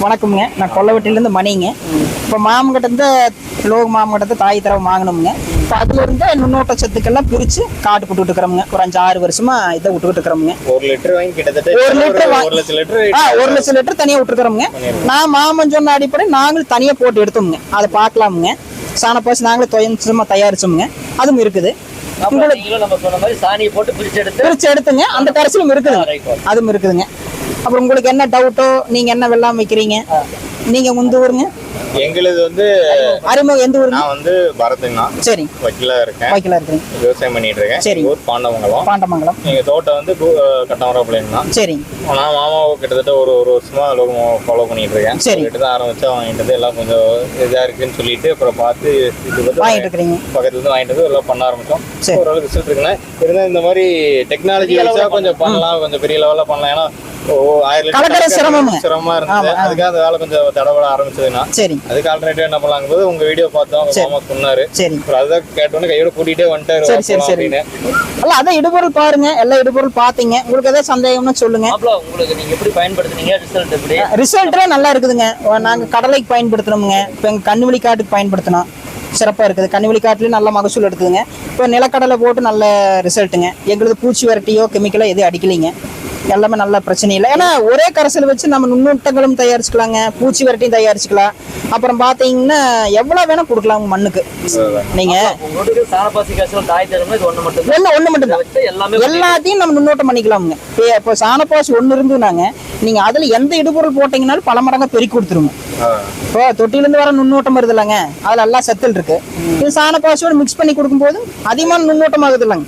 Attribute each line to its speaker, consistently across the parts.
Speaker 1: வணக்கம்ங்க. நான் கொல்லவட்டிலேருந்து மணிங்க. இப்போ மாமங்கிட்ட லோக மாமங்கிட்ட தாய் தரவு வாங்கினோமுங்க இப்போ அதுல இருந்து நுண்ணோட்ட சத்துக்கெல்லாம் பிரித்து காட்டு விட்டுட்டு இருக்கிறோமுங்க. ஒரு அஞ்சு ஆறு வருஷமா இதை விட்டுக்கிட்டு இருக்கிறோமுங்க.
Speaker 2: ஒரு லிட்டர் வாங்கி கிட்டத்தட்ட
Speaker 1: ஒரு லிட்டர் வா-
Speaker 2: ஒரு லட்சம் லிட்டர்
Speaker 1: ஆ ஒரு லட்சம் லிட்டர் தனியாக விட்டுருக்குறோமுங்க. நான் மாமன் சொன்ன அடிப்படை நாங்களும் தனியாக போட்டு எடுத்தோமுங்க. அதை பார்க்கலாமுங்க. சாணப்பாசி நாங்களே துயஞ்சமாக தயாரிச்சோமுங்க. அதுவும் இருக்குது.
Speaker 3: மாதிரி சாணியை போட்டு பிரிச்சு எடுத்து
Speaker 1: பிரிச்சு எடுத்துங்க. அந்த கரைசலும் இருக்குதுங்க. அதுவும் இருக்குதுங்க. அப்புறம் உங்களுக்கு என்ன டவுட்டோ நீங்க என்ன வெள்ளாம வைக்கிறீங்க? நீங்க உந்த ஊருங்க?
Speaker 2: எங்களுது வந்து
Speaker 1: அறிமுகம் எந்த ஊருங்க?
Speaker 2: நான் வந்து பரத்துங்கண்ணா
Speaker 1: சரி.
Speaker 2: வக்கீலா இருக்கேன்.
Speaker 1: வைக்கல இருக்குங்க.
Speaker 2: விவசாயம் பண்ணிட்டு இருக்கேன்.
Speaker 1: சரி.
Speaker 2: ஊர் பாண்டவங்கலம்
Speaker 1: பாண்டமங்கலம்
Speaker 2: எங்க தோட்டம் வந்து கட்டமரா பிள்ளைங்கண்ணா
Speaker 1: சரி.
Speaker 2: நான் மாமாவை கிட்டத்தட்ட ஒரு ஒரு வருஷமா லோகம் ஃபாலோ பண்ணிட்டு இருக்கேன்.
Speaker 1: சரி.
Speaker 2: கிட்ட தான் ஆரம்பிச்சு வாங்கிட்டு எல்லாம் கொஞ்சம் இதா இருக்குன்னு சொல்லிட்டு அப்புறம் பார்த்து இது வந்து
Speaker 1: வாங்கிட்டு இருக்கிறீங்க.
Speaker 2: பக்கத்துல இருந்து வாங்கிட்டு எல்லாம் பண்ண ஆரம்பிச்சோம். ஓரளவுக்கு ரிசல்ட் இருக்குண்ணா. இருந்தா இந்த மாதிரி டெக்னாலஜி வச்சா கொஞ்சம் பண்ணலாம். கொஞ்சம் பெரிய லெவல்ல பண்ணலாம். ஏன்னா
Speaker 1: கலக்கற சிரமம்ங்க.
Speaker 2: சிரமமா. இருந்தது. அதுக்காக அந்த வேலை கொஞ்சம் தடபட ஆரம்பிச்சதுன்னா
Speaker 1: சரி.
Speaker 2: அதுக்கு ஆல்டர்னேட்டிவ் என்ன பண்ணலாங்க போது உங்க வீடியோ பார்த்தோம்
Speaker 1: சரி.
Speaker 2: மாமா சொன்னாரு.
Speaker 1: சரி.
Speaker 2: அதான் கேட்டோன்னே கையோட கூட்டிகிட்டே வந்துட்டாரு
Speaker 1: சரி, சரி, சரி. அல்ல அதான் இடுபொருள் பாருங்க. எல்லா இடுபொருள் பார்த்தீங்க. உங்களுக்கு ஏதாவது சந்தேகம்னு சொல்லுங்க.
Speaker 3: உங்களுக்கு நீங்க எப்படி பயன்படுத்துனீங்க? ரிசல்ட் எப்படி?
Speaker 1: ரிசல்ட்டே நல்லா இருக்குதுங்க. நாங்கள் கடலைக்கு பயன்படுத்துனோமுங்க. இப்போ எங்கள் கண்ணுவெளி காட்டுக்கு பயன்படுத்தினோம். சிறப்பாக இருக்குது. கண்ணுவெளி காட்டுலேயும் நல்ல மகசூல் எடுக்குதுங்க இப்போ நிலக்கடலை போட்டு நல்ல ரிசல்ட்டுங்க எங்களுக்கு பூச்சி விரட்டியோ கெமிக்கலோ எதுவும் அடிக்கலைங்க. எல்லாமே நல்ல பிரச்சனை இல்லை. ஏன்னா ஒரே கரைசல் வச்சு நம்ம நுண்ணூட்டங்களும் தயாரிச்சுக்கலாங்க பூச்சி விரட்டியும் தயாரிச்சுக்கலாம். அப்புறம் பார்த்தீங்கன்னா எவ்வளோ வேணால் கொடுக்கலாங்க மண்ணுக்கு. நீங்கள் ஒன்று ஒன்று மட்டும்தான். எல்லாத்தையும் நம்ம முன்னோட்டம் பண்ணிக்கலாமுங்க. இப்போ இப்போ சாணப்பாசி ஒன்று இருந்துனாங்க நீங்கள் அதில் எந்த இடுபொருள் போட்டிங்கனாலும் பல மடங்காக பெருக்கி கொடுத்துருங்க. இப்போ தொட்டிலேருந்து வர நுண்ணோட்டம் வருது இல்லைங்க அதில் எல்லாம் சத்துல் இருக்கு. இது சாணப்பாசியோட மிக்ஸ் பண்ணி கொடுக்கும்போது அதிகமான நுண்ணோட்டம் ஆகுது இல்லைங்க.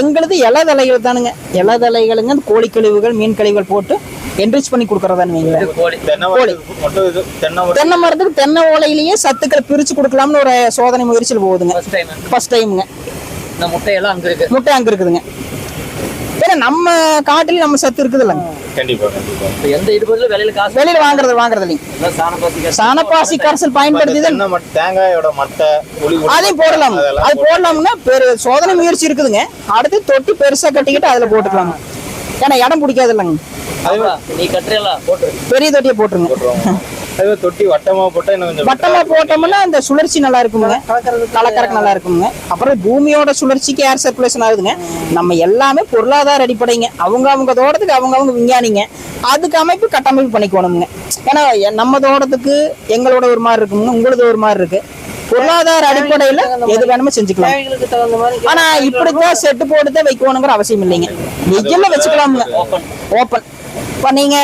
Speaker 1: எங்களுது இலதலைகள் தானுங்க. இலதலைகளுங்க அந்த கோழி கழிவுகள் மீன் கழிவுகள் போட்டு என்ரிச் பண்ணி கொடுக்குறதான்னு வைங்களேன்
Speaker 3: கோழி
Speaker 2: தென்னை மரத்துக்கு தென்னை
Speaker 1: ஓலையிலேயே சத்துக்களை பிரித்து கொடுக்கலாம்னு ஒரு சோதனை முயற்சியில் போகுதுங்க.
Speaker 3: ஃபர்ஸ்ட் டைம்
Speaker 1: ஃபர்ஸ்ட் டைமுங்க
Speaker 3: இந்த முட்டையெல்லாம் அங்க இருக்கு.
Speaker 1: முட்டை அங்கே இருக்குதுங்க. ஏன்னா நம்ம காட்டில் நம்ம சத்து இருக்குது இல்லைங்க
Speaker 2: கண்டிப்பா கண்டிப்பா.
Speaker 3: இப்ப எந்த இடுபொருள் வெளியில காசு
Speaker 1: வெளியில வாங்குறது வாங்குறது இல்லைங்க
Speaker 3: சாணப்பாசி
Speaker 1: சாணப்பாசி கரைசல் பயன்படுத்தி தான்
Speaker 2: தேங்காயோட மட்டை
Speaker 1: அதையும் போடலாம்
Speaker 2: அதெல்லாம்
Speaker 1: அது போடலாம்னா பெரு சோதனை முயற்சி இருக்குதுங்க. அடுத்து தொட்டி பெருசா கட்டிக்கிட்டு அதுல போட்டுக்கலாம் ஏன்னா இடம் பிடிக்காது இல்லைங்க
Speaker 3: நீ கட்டுறீங்களா போட்டு
Speaker 1: பெரிய தொட்டியை போட்டுருங்க.
Speaker 2: போட்டுருவாங்க அதே தொட்டி வட்டமா போட்டா இன்னும் கொஞ்சம்
Speaker 1: வட்டமா போட்டோம்னா அந்த சுழற்சி நல்லா இருக்குங்க கலக்கறக்கு நல்லா இருக்குங்க அப்புறம் பூமியோட சுழற்சிக்கு ஏர் சர்க்குலேஷன் ஆகுதுங்க. நம்ம எல்லாமே பொருளாதார அடிப்படைங்க. அவங்க அவங்க தோட்டத்துக்கு அவங்க அவங்க விஞ்ஞானிங்க. அதுக்கு அமைப்பு கட்டமைப்பு பண்ணிக்கணுங்க. ஏன்னா நம்ம தோட்டத்துக்கு எங்களோட ஒரு மாதிரி இருக்குங்க உங்களது ஒரு மாதிரி இருக்கு. பொருளாதார அடிப்படையில எது வேணுமோ செஞ்சுக்கலாம். ஆனா இப்படித்தான் செட்டு போட்டு தான் வைக்கணுங்கிற அவசியம் இல்லைங்க. வெயில்ல வச்சுக்கலாமுங்க
Speaker 3: ஓப்பன்
Speaker 1: ஓப்பன் இப்போ நீங்க